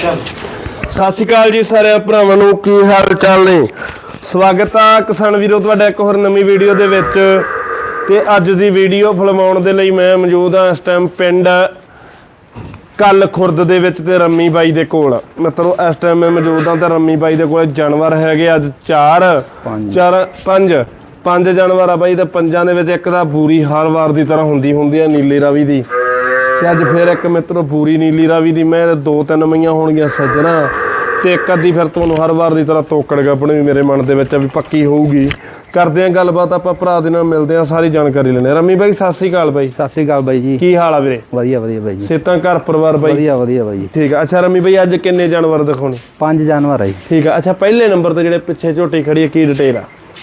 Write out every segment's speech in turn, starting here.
ਸਤਿ ਸ਼੍ਰੀ ਅਕਾਲ ਜੀ ਸਾਰੇ ਭਰਾਵਾਂ ਨੂੰ ਕੀ ਹਾਲ ਚਾਲ ਨੇ? ਸਵਾਗਤ ਆ ਕਿਸਾਨ ਵੀਰੋ ਤੁਹਾਡਾ ਇੱਕ ਹੋਰ ਨਵੀਂ ਵੀਡੀਓ ਦੇ ਵਿੱਚ। ਤੇ ਅੱਜ ਦੀ ਵੀਡੀਓ ਫਿਲਮਾਉਣ ਦੇ ਲਈ ਮੈਂ ਮੌਜੂਦ ਆ ਇਸ ਟਾਈਮ ਪਿੰਡ ਕੱਲ ਖੁਰਦ ਦੇ ਵਿੱਚ ਤੇ ਰੰਮੀ ਬਾਈ ਦੇ ਕੋਲ। ਮਿੱਤਰੋ ਇਸ ਟਾਈਮ ਮੈਂ ਮੌਜੂਦ ਆ ਤੇ ਰੰਮੀ ਬਾਈ ਦੇ ਕੋਲ ਜਾਨਵਰ ਹੈਗੇ ਅੱਜ 4 ਚਾਰ ਪੰਜ। ਪੰਜ ਜਾਨਵਰ ਆ ਬਾਈ ਤੇ ਪੰਜਾਂ ਦੇ ਵਿੱਚ ਇੱਕ ਦਾ ਬੂਰੀ ਹਰ ਵਾਰ ਦੀ ਤਰ੍ਹਾਂ ਹੁੰਦੀ ਹੁੰਦੀ ਆ ਨੀਲੀ ਰਾਵੀ ਦੀ। ਤੇ ਅੱਜ ਫਿਰ ਇੱਕ ਮਿੱਤਰੋ ਪੂਰੀ ਨੀਲੀ ਰਾਵੀ ਦੀ ਮੈਂ ਦੋ ਤਿੰਨ ਮਈਆਂ ਹੋਣਗੀਆਂ ਸੱਜਣਾ। ਤੇ ਇੱਕ ਅੱਧੀ ਫਿਰ ਤੁਹਾਨੂੰ ਹਰ ਵਾਰ ਦੀ ਤਰ੍ਹਾਂ ਤੋਕੜ ਗੱਪਣੀ ਵੀ ਮੇਰੇ ਮਨ ਦੇ ਵਿੱਚ ਆ ਵੀ ਪੱਕੀ ਹੋਊਗੀ। ਕਰਦੇ ਆਂ ਗੱਲਬਾਤ ਆਪਾਂ ਭਰਾ ਦੇ ਨਾਲ ਮਿਲਦੇ ਆਂ ਸਾਰੀ ਜਾਣਕਾਰੀ ਲੈਣੇ ਰਮੀ ਬਾਈ ਸਤਿ ਸ੍ਰੀ ਅਕਾਲ ਬਾਈ। ਸਤਿ ਸ੍ਰੀ ਅਕਾਲ ਬਾਈ ਜੀ। ਕੀ ਹਾਲ ਆ ਵੀਰੇ? ਵਧੀਆ ਵਧੀਆ ਬਾਈ ਜੀ। ਸੇਤਾਂ ਘਰ ਪਰਿਵਾਰ ਬਾਈ? ਵਧੀਆ ਵਧੀਆ ਬਾਈ ਜੀ। ਠੀਕ ਆ। ਅੱਛਾ ਰਮੀ ਬਾਈ ਅੱਜ ਕਿੰਨੇ ਜਾਨਵਰ ਦਿਖਾਉਣੇ? ਪੰਜ ਜਾਨਵਰ ਆ ਜੀ। ਠੀਕ ਆ। ਅੱਛਾ ਪਹਿਲੇ ਨੰਬਰ ਤੇ ਜਿਹੜੇ ਪਿੱਛੇ ਝੋਟੀ ਖੜੀ ਹੈ ਕੀ ਡਿਟੇਲ ਆ?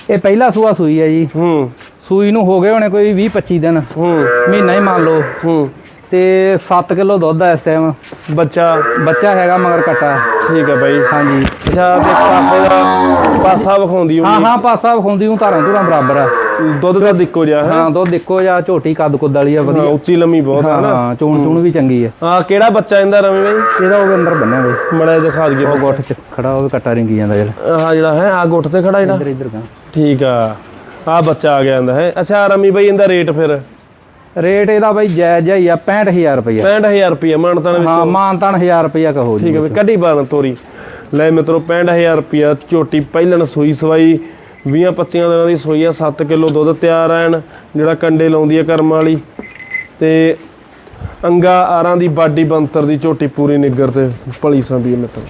ਇਹ ਪਹਿਲਾ ਸੂਆ ਸੂਈ ਹੈ ਜੀ। ਹੂੰ। ਸੂਈ ਨੂੰ ਹੋ ਗਏ ਹੋਣੇ ਕੋਈ 20 25 ਦਿਨ। ਹੂੰ। ਮਹੀਨਾ ਹੀ ਮੰਨ ਲਓ। ਹੂੰ। ਤੇ 7 ਕਿਲੋ ਦੁੱਧ ਆ ਇਸ ਟਾਈਮ ਬੱਚਾ ਬੱਚਾ ਹੈਗਾ ਮਗਰ ਕੱਟਾ। ਠੀਕ ਆ ਬਾਈ। ਹਾਂਜੀ। ਅੱਛਾ ਤੇ ਪਾਸੇ ਦਾ ਪਾਸਾ ਵਿਖਾਉਂਦੀ ਹਾਂ ਹਾਂ ਪਾਸਾ ਹੁੰਦੀ ਹੂੰ ਧਾਰਾਂ ਧੁਰਾਂ ਬਰਾਬਰ ਆ। ਦੁੱਧ ਦਾ ਇੱਕੋ ਜਿਹਾ ਹੈ ਹਾਂ ਦੁੱਧ ਇੱਕੋ ਜਾਂ ਝੋਟੀ ਕੱਦ ਕੁੱਦ ਵਾਲੀ ਆ ਹਾਂ, ਵਧੀਆ ਉੱਚੀ ਲੰਮੀ ਬਹੁਤ ਹੈ ਹਾਂ ਨਾ? ਹਾਂ ਚੂਣ ਚੂਣ ਵੀ ਚੰਗੀ ਆ। ਆ ਕਿਹੜਾ ਬੱਚਾ ਇਹਦਾ ਰਮੀ ਬਾਈ? ਇਹਦਾ ਉਹ ਅੰਦਰ ਬੰਨਿਆ ਬਈ। ਮੜਾ ਦਿਖਾ ਦਈਏ। ਉਹ ਗੁੱਠ ਚ ਖੜਾ ਉਹ ਕੱਟਾ ਰਿੰਗੀ ਜਾਂਦਾ ਜਿਹੜਾ। ਆਹ ਜਿਹੜਾ ਹੈ ਆ ਗੁੱਟ ਤੇ ਖੜਾ ਜਿਹੜਾ ਇੱਧਰ ਇੱਧਰ ਠੀਕ ਆ। ਆ ਬੱਚਾ ਆ ਗਿਆ ਇਹਦਾ ਹੈ। ਅੱਛਾ ਰਮੀ ਬਾਈ ਇਹਦਾ ਰੇਟ ਫਿਰ? ਰੇਟ ਇਹਦਾ ਬਾਈ ਜਾਇਜ਼ ਹੀ ਆ 65000 ਰੁਪਇਆ 65000 ਰੁਪਏ ਮਾਨਤਾਂ ਵਿੱਚ ਹਾਂ ਮਾਨਤਾਨ 1000 ਰੁਪਇਆ ਕਹੋ ਜੀ ਠੀਕ ਹੈ ਵੀ ਕੱਢੀ ਬਾਣ ਤੋਰੀ। ਲੈ ਮਿੱਤਰੋ 65000 ਰੁਪਿਆ ਝੋਟੀ ਪਹਿਲਣ ਸੂਈ ਸਵਾਈ। 20 25 ਦਿਨਾਂ ਦੀ ਸੂਈ ਆ 7 ਕਿਲੋ ਦੁੱਧ ਤਿਆਰ ਐਨ ਜਿਹੜਾ ਕੰਡੇ ਲਾਉਂਦੀ ਆ ਕਰਮ ਵਾਲੀ। ਤੇ ਅੰਗਾ ਆਰਾਂ ਦੀ ਬਾਡੀ ਬੰਤਰ ਦੀ ਝੋਟੀ ਪੂਰੀ ਨਿੱਗਰ ਤੇ ਭਲੀ ਸੰਭੀ ਮਿੱਤਰ।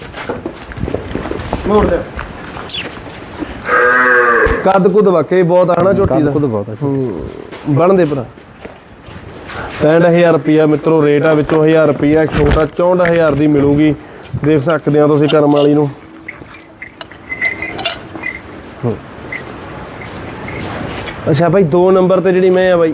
ਮੋੜ ਦੇ ਕੱਦ ਕੁਦ ਵਾਕਈ ਬਹੁਤ ਆ ਨਾ ਝੋਟੀ ਦਾ। ਬਹੁਤ ਆ ਬਣਦੇ ਭਰਾ। 65000 ਰੁਪਿਆ ਮਿੱਤਰੋ ਰੇਟ ਆ ਵਿੱਚੋਂ 1000 ਰੁਪਿਆ ਛੋਟਾ 64000 ਦੀ ਮਿਲੂਗੀ। ਦੇਖ ਸਕਦੇ ਆ ਤੁਸੀਂ ਕਰਮ ਵਾਲੀ ਨੂੰ। ਅੱਛਾ ਭਾਈ 2 ਨੰਬਰ ਤੇ ਜਿਹੜੀ ਮੈਂ ਆ ਬਾਈ।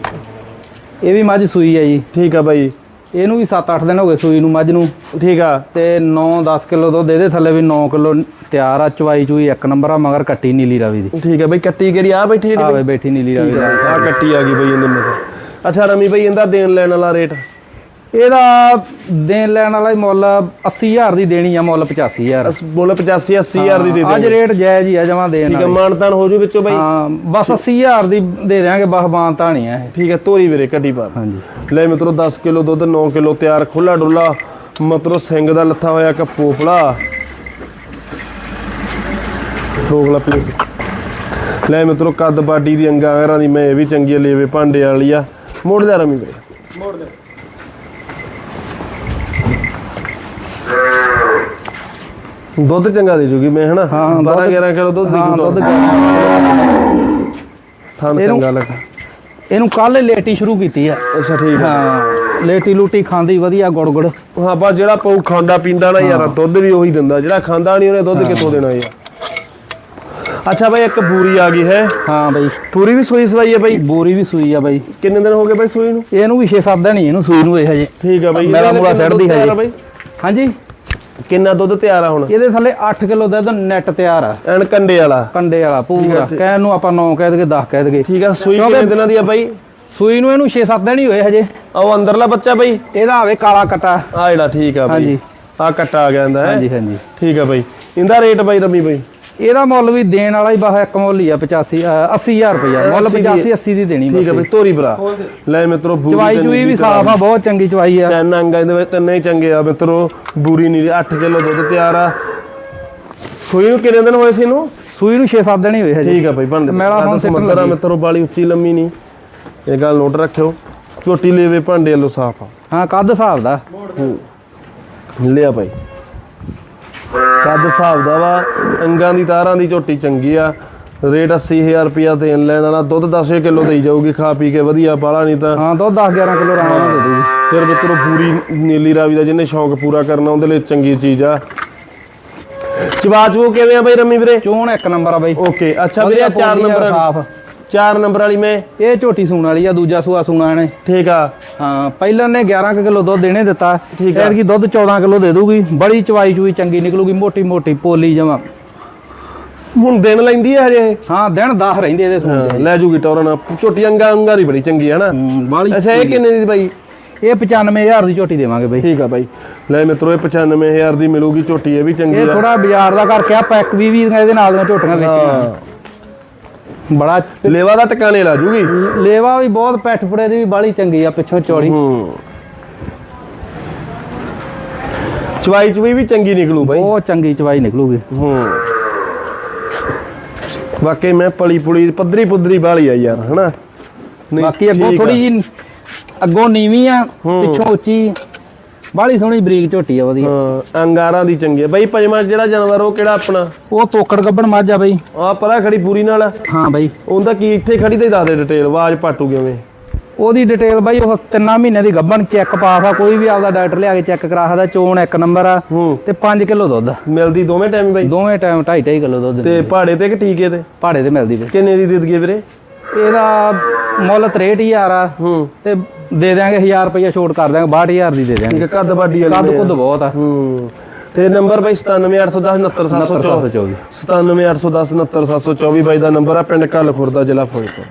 ਇਹ ਵੀ ਮੱਝ ਸੂਈ ਹੈ ਜੀ। ਠੀਕ ਆ ਬਾਈ। ਇਹਨੂੰ ਵੀ 7-8 ਦਿਨ ਹੋ ਗਏ ਸੂਈ ਨੂੰ ਮੱਝ ਨੂੰ। ਠੀਕ ਆ। ਤੇ 9-10 ਕਿਲੋ ਦੁੱਧ ਇਹਦੇ ਥੱਲੇ ਵੀ 9 ਕਿਲੋ ਤਿਆਰ ਆ ਚਵਾਈ ਚੂਈ ਇੱਕ ਨੰਬਰ ਆ ਮਗਰ ਕੱਟੀ ਨੀਲੀ ਰਾਵੀ ਦੀ। ਠੀਕ ਆ ਬਾਈ ਕੱਟੀ ਕਿਹੜੀ? ਆ ਬੈਠੀ ਜਿਹੜੀ ਆਵੇ ਬੈਠੀ ਨੀਲੀ ਰਾਵੀ ਦਾ। ਆ ਕੱਟੀ ਆ ਗਈ ਬਾਈ ਇਹਦੇ ਮਗਰ। ਅੱਛਾ ਰਮੀ ਬਾਈ ਇਹਦਾ ਦੇਣ ਲੈਣ ਵਾਲਾ ਰੇਟ ਇਹਦਾ ਦੇਣ ਲੈਣ ਵਾਲਾ ਹੀ ਮੁੱਲ 80000 ਦੀ ਦੇਣੀ ਆ ਮੁੱਲ 85000 ਬੋਲੇ 85 80000 ਦੀ ਦੇ ਅੱਜ ਦੇ ਰੇਟ ਜਾਇਜ਼ ਹੀ ਆ ਜਮਾ ਦੇਣ ਠੀਕ ਵਾਲੀ। ਮਾਨਤਾਨ ਹੋ ਜੂ ਵਿੱਚੋਂ ਬਾਈ। ਹਾਂ ਬਸ 80000 ਦੀ ਦੇ ਦਿਆਂਗੇ ਬਸ ਨਹੀਂ ਆ ਠੀਕ ਹੈ ਤੋਰੀ ਵੀਰੇ ਕੱਢੀ ਪਾ। ਹਾਂਜੀ। ਲੈ ਮਿੱਤਰੋ 10 ਕਿਲੋ ਦੁੱਧ 9 ਕਿਲੋ ਤਿਆਰ ਖੁੱਲਾ ਡੁੱਲਾ। ਮਤਰੋ ਸਿੰਘ ਦਾ ਲੱਥਾ ਹੋਇਆ ਇੱਕ ਪੋਪਲਾ। ਰੋਗ ਲਾ ਪਲੇਟ। ਲੈ ਮਿੱਤਰੋ ਕੱਦ ਬਾਡੀ ਦੀ ਅੰਗਾਂ ਵਗੈਰਾ ਦੀ ਮੈਂ ਇਹ ਵੀ ਚੰਗੀ ਲੇਵੇ ਭਾਂਡੇ ਵਾਲੀ ਆ। ਮੋੜ ਦੇ ਰਮੀ ਵੀਰੇ। ਮੋੜ ਦੇ ਦੁੱਧ ਚੰਗਾ ਦੇ ਜੂਗੀ ਮੈਂ ਹਨਾ? ਹਾਂ, 12 ਦੁੱਧ- 11 ਕਿਲੋ ਦੁੱਧ ਦੇ ਦੁੱਧ ਥਣ ਇਹਨੂੰ- ਚੰਗਾ ਲੱਗਾ। ਇਹਨੂੰ ਕੱਲ ਲੇਟੀ ਸ਼ੁਰੂ ਕੀਤੀ ਆ। ਅੱਛਾ ਠੀਕ ਆ। ਹਾਂ ਲੇਟੀ ਲੂਟੀ ਖਾਂਦੀ ਵਧੀਆ ਗੁੜ ਗੁੜ ਹਾਂ ਬਾ ਜਿਹੜਾ ਪਊ ਖਾਂਦਾ ਪੀਂਦਾ ਨਾ ਯਾਰ ਦੁੱਧ ਵੀ ਉਹੀ ਦਿੰਦਾ। ਜਿਹੜਾ ਖਾਂਦਾ ਨਹੀਂ ਉਹਨੇ ਦੁੱਧ ਕਿੱਥੋਂ ਦੇਣਾ ਯਾਰ? ਅੱਛਾ ਬਾਈ ਇੱਕ ਬੂਰੀ ਆ ਗਈ ਹੈ। ਹਾਂ ਬਈ। ਪੂਰੀ ਵੀ ਸੂਈ ਸਵਾਈ ਹੈ ਬਾਈ? ਬੋਰੀ ਵੀ ਸੂਈ ਆ ਬਾਈ। ਕਿੰਨੇ ਦਿਨ ਹੋ ਗਏ ਬਾਈ ਸੂਈ ਨੂੰ? ਇਹਨੂੰ ਵੀ 6-7 ਦਿਨ ਹੀ ਇਹਨੂੰ ਸੂਈ ਨੂੰ ਇਹ ਹਜੇ। ਠੀਕ ਆ ਬਾਈ ਮੇਰਾ ਮੂਲਾ ਸੜਦੀ ਦੁੱਧ ਹੈ ਤਿਆਰ ਆ ਜੀ। ਬਾਈ? ਹਾਂਜੀ? ਕਿੰਨਾ ਦੁੱਧ ਤਿਆਰ ਆ ਹੁਣ? ਇਹਦੇ ਥੱਲੇ 8 ਕਿਲੋ ਦੁੱਧ ਨੈਟ ਤਿਆਰ ਆ। ਐਨ ਕੰਡੇ ਵਾਲਾ। ਕੰਡੇ ਵਾਲਾ ਪੂਰਾ। ਕਹਿਣ ਨੂੰ ਆਪਾਂ 9 ਕਹਿ ਦਗੇ 10 ਕਹਿ ਦਗੇ ਠੀਕ ਆ ਸੂਈ ਕਿੰਨੇ ਦਿਨਾਂ ਦੀ ਆ ਬਾਈ? ਸੂਈ ਨੂੰ ਇਹਨੂੰ 6-7 ਦਿਨ ਹੀ ਹੋਏ ਹਜੇ। ਉਹ ਅੰਦਰਲਾ ਬੱਚਾ ਬਾਈ? ਇਹਦਾ ਆਵੇ ਕਾਲਾ ਕਟਾ। ਆ ਜਿਹੜਾ ਠੀਕ ਆ ਬਾਈ। ਹਾਂਜੀ। ਆ ਕੱਟਾ ਆ ਗਿਆ ਇਹਦਾ ਹੈਂ? ਹਾਂਜੀ ਹਾਂਜੀ। ਠੀਕ ਆ ਬਾਈ। ਇਹਦਾ ਰੇਟ ਬਾਈ ਰਮੀ ਬਾਈ? ਇਹਦਾ ਮੁੱਲ ਵੀ ਦੇਣ ਵਾਲਾ ਹੀ ਬਾਹ ਇੱਕ ਮੁੱਲ ਹੀ ਆ 85 ਅ, 80000 ਰੁਪਇਆ ਮੁੱਲ 85 80 ਦੀ ਦੇਣੀ ਠੀਕ ਆ ਬਾਈ ਤੋਰੀ ਭਰਾ। ਲੈ ਮਿੱਤਰੋ ਬੂਰੀ ਚਵਾਈ ਚੂਈ ਵੀ ਸਾਫ਼ ਆ ਬਹੁਤ ਚੰਗੀ ਚਵਾਈ ਆ। ਤਿੰਨ ਅੰਗਾਂ ਦੇ ਵਿੱਚ ਤਿੰਨੇ ਹੀ ਚੰਗੇ ਆ ਮਿੱਤਰੋ ਬੂਰੀ ਨੀਲੀ 8 ਕਿਲੋ ਦੁੱਧ ਤਿਆਰ ਆ। ਸੂਈ ਨੂੰ ਕਿੰਨੇ ਦਿਨ ਹੋਏ ਸੀ ਇਹਨੂੰ? ਸੂਈ ਨੂੰ 6-7 ਦਿਨ ਹੀ ਹੋਏ ਹਜੇ। ਠੀਕ ਆ ਭਾਈ ਬਣਦੇ। ਮੇਰਾ ਹੁਣ ਸਿੱਟਣ ਸਮੁੰਦਰ ਆ ਮਿੱਤਰੋ ਬਾਲੀ ਉੱਚੀ ਲੰਮੀ ਨਹੀਂ। ਇਹ ਗੱਲ ਨੋਟ ਰੱਖਿਓ। ਝੋਟੀ ਲੇਵੇ ਭਾਂਡੇ ਵੱਲੋਂ ਸਾਫ਼ ਆ। ਹਾਂ ਕੱਦ ਹਿਸਾਬ ਦਾ। ਲਿਆ ਭਾਈ। ਕੱਦ ਹਿਸਾਬ ਦਾ ਵਾ ਅੰਗਾਂ ਦੀ ਤਾਰਾਂ ਦੀ ਝੋਟੀ ਚੰਗੀ ਆ। ਰੇਟ 80000 ਰੁਪਿਆ ਦੇਣ ਲੈਣ ਵਾਲਾ ਦੁੱਧ 10 ਕਿਲੋ ਦੇਈ ਜਾਊਗੀ ਖਾ ਪੀ ਕੇ ਵਧੀਆ ਬਾਲਾ ਨਹੀਂ ਤਾਂ ਹਾਂ ਦੁੱਧ 10-11 ਕਿਲੋ ਆਰਾਮ ਨਾਲ ਦੇ ਦੂਗੀ ਫਿਰ ਮਿੱਤਰੋ ਪੂਰੀ ਨੀਲੀ ਰਾਵੀ ਦਾ ਜਿਹਨੇ ਸ਼ੌਂਕ ਪੂਰਾ ਕਰਨਾ ਉਹਦੇ ਲਈ ਚੰਗੀ ਚੀਜ਼ ਆ। ਚਵਾਚੂ ਕਿਵੇਂ ਆ ਬਾਈ ਰਮੀ ਵੀਰੇ? ਚੋਣ ਇੱਕ ਨੰਬਰ ਆ ਬਾਈ। ਓਕੇ ਅੱਛਾ ਵੀਰੇ 4 ਨੰਬਰ ਸਾਫ਼। 4 ਨੰਬਰ ਵਾਲੀ ਮੈਂ। ਇਹ ਝੋਟੀ ਸੂਣ ਵਾਲੀ ਆ ਦੂਜਾ ਸੂਆ ਸੂਣਾ ਇਹਨੇ। ਠੀਕ ਆ। ਹਾਂ ਪਹਿਲਾਂ ਨੇ 11 ਕੁ ਕਿਲੋ ਦੁੱਧ ਦੇਣੇ ਦਿੱਤਾ। ਠੀਕ ਆ। ਐਤਕੀ ਦੁੱਧ 14 ਕਿਲੋ ਦੇ ਦੂਗੀ। ਬੜੀ ਚਵਾਈ ਚੂਈ ਚੰਗੀ ਨਿਕਲੂਗੀ ਮੋਟੀ ਮੋਟੀ ਪੋਲੀ ਜਮਾ। ਹੁਣ ਦਿਨ ਲੈਂਦੀ ਹੈ ਹਜੇ। ਹਾਂ ਦਿਨ 10 ਰਹਿੰਦੇ ਇਹਦੇ ਸੂਣ ਲੈ ਜੂਗੀ ਟੌਰਨ ਝੋਟੀ ਅੰਗਾ ਅੰਗਾ ਦੀ ਬੜੀ ਚੰਗੀ ਹੈ ਨਾ ਅੱਛਾ ਇਹ ਕਿੰਨੇ ਦੀ ਬਾਈ? ਇਹ 95000 ਦੀ ਝੋਟੀ ਦੇਵਾਂਗੇ ਬਈ। ਠੀਕ ਆ ਬਾਈ। ਲੈ ਮਿੱਤਰੋ ਇਹ 95000 ਦੀ ਮਿਲੂਗੀ ਝੋਟੀ ਇਹ ਵੀ ਚੰਗੀ ਇਹ ਆ ਥੋੜਾ ਬਾਜ਼ਾਰ ਦਾ ਕਰਕੇ ਆ ਪੈਕ ਵੀ ਵੀ ਇਹਦੇ ਨਾਲ ਦੀਆਂ ਝੋਟੀਆਂ ਵੇਚੀਆਂ। ਬੜਾ ਲੇਵਾ ਦਾ ਟਿਕਾਣੇ ਲਾ ਜੂਗੀ? ਲੇਵਾ ਵੀ ਬਹੁਤ ਪੈਠ ਫੜੇ ਦੀ ਵੀ ਬਾਲੀ ਚੰਗੀ ਆ ਪਿੱਛੋਂ ਚੌੜੀ। ਹੂੰ। ਚਵਾਈ ਚਵਾਈ ਵੀ ਚੰਗੀ ਨਿਕਲੂ ਬਾਈ। ਬਹੁਤ ਚੰਗੀ ਚਵਾਈ ਨਿਕਲੂਗੀ। ਹੂੰ। ਵਾਕਈ ਮੈਂ ਪਲੀ ਪੁਲੀ ਪੱਧਰੀ ਪੁੱਧਰੀ ਵਾਲੀ ਆ ਯਾਰ ਹਨਾ? ਬਾਕੀ ਅੱਗੋਂ। ਥੋੜੀ ਜੀ ਅੱਗੋਂ ਨੀਵੀਂ ਆ ਪਿੱਛੋਂ ਉੱਚੀ। ਬਾਲੀ ਸੋਹਣੀ ਬਰੀਕ ਝੋਟੀ ਆ ਵਧੀਆ। ਹਾਂ ਅੰਗਾਰਾਂ ਦੀ ਚੰਗੀ ਆ। ਬਾਈ ਪੰਜਵਾਂ ਜਿਹੜਾ ਜਾਨਵਰ ਉਹ ਕਿਹੜਾ ਆਪਣਾ? ਉਹ ਤੋਕੜ ਗੱਬਣ ਮੱਝ ਆ ਬਈ। ਆ ਪਰਾ ਖੜੀ ਪੂਰੀ ਨਾਲ? ਹਾਂ ਬਈ। ਉਹਦਾ ਕੀ ਇੱਥੇ ਖੜੀ ਤੇ ਦੱਸ ਦੇ ਡਿਟੇਲ ਆਵਾਜ਼ ਪਾਟੂ ਕਿਵੇਂ? ਉਹਦੀ ਡਿਟੇਲ ਬਾਈ ਉਹ ਤਿੰਨਾਂ ਮਹੀਨੇ ਦੀ ਗੱਬਣ ਚੈੱਕ ਪਾਸ ਆ ਕੋਈ ਵੀ ਆਪਦਾ ਡਾਕਟਰ ਲਿਆ ਕੇ ਚੈੱਕ ਕਰਾ ਸਕਦਾ ਚੋਣ ਇੱਕ ਨੰਬਰ ਆ ਤੇ 5 ਕਿਲੋ ਦੁੱਧ। ਮਿਲਦੀ ਦੋਵੇਂ ਟਾਈਮ ਬਾਈ? ਦੋਵੇਂ ਟਾਈਮ 2.5 2.5 ਕਿਲੋ ਦੁੱਧ ਤੇ ਪਹਾੜੇ ਤੇ ਕਿ ਟੀਕੇ ਤੇ? ਪਹਾੜੇ ਤੇ ਮਿਲਦੀ ਬਈ। ਕਿੰਨੇ ਦੀ ਦੇ ਦਈਏ ਵੀਰੇ? ਇਹਦਾ ਮੁੱਲ 63000 ਆ। ਹੂੰ। ਤੇ ਦੇ ਦਿਆਂਗੇ 1000 ਰੁਪਇਆ ਛੋਟ ਕਰ ਦਿਆਂਗੇ 62000 ਦੀ ਦੇ ਦਿਆਂਗੇ। ਕੱਦ ਬਾਡੀ ਵਾਲੀ ਕੱਦ। ਕੁੱਦ ਬਹੁਤ ਆ। ਹੂੰ। ਤੇ ਨੰਬਰ ਬਾਈ 97810 69724 724 97810 69724 ਬਾਈ ਦਾ ਨੰਬਰ ਆ ਪਿੰਡ ਕੱਲ ਖੁਰਦਾ ਜ਼ਿਲ੍ਹਾ ਫਿਰੋਜ਼ਪੁਰ